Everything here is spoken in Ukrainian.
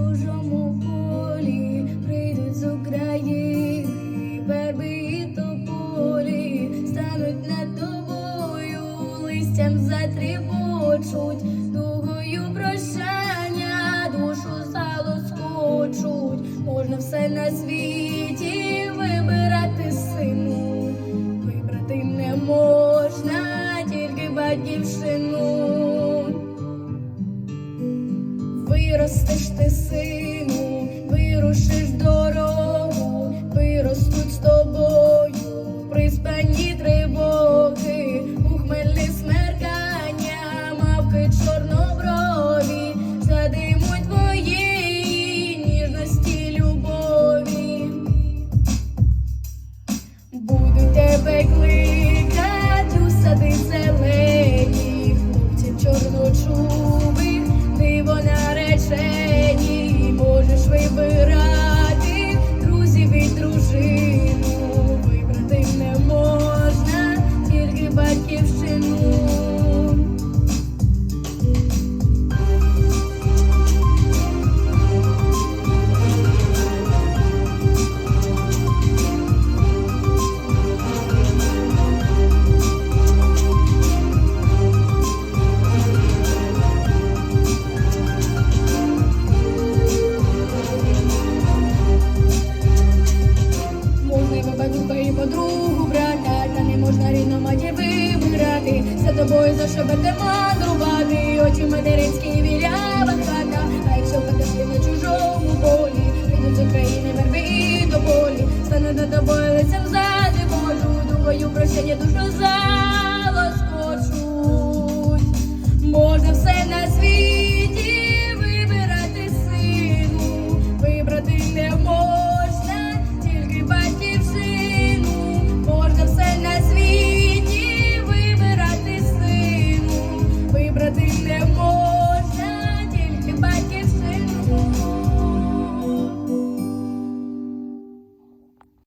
чужому полі прийдуть з України, верби тополі стануть над тобою, листям затріпочуть, дугою прощання, душу залоскочуть, можна все на світі вибирати сину, вибрати не можна, тільки батьківщину. Ростеш ти Батько, батюка подругу брата, та не можна рівно маті вибирати, за тобою за що бете мандрувати, очі материнські вілява хата, а якщо потеплі на чужому полі, підуть з України верби до болі стане до тобою лицем за зади божу, думаю, прощення душу залоскочуть, можна все на.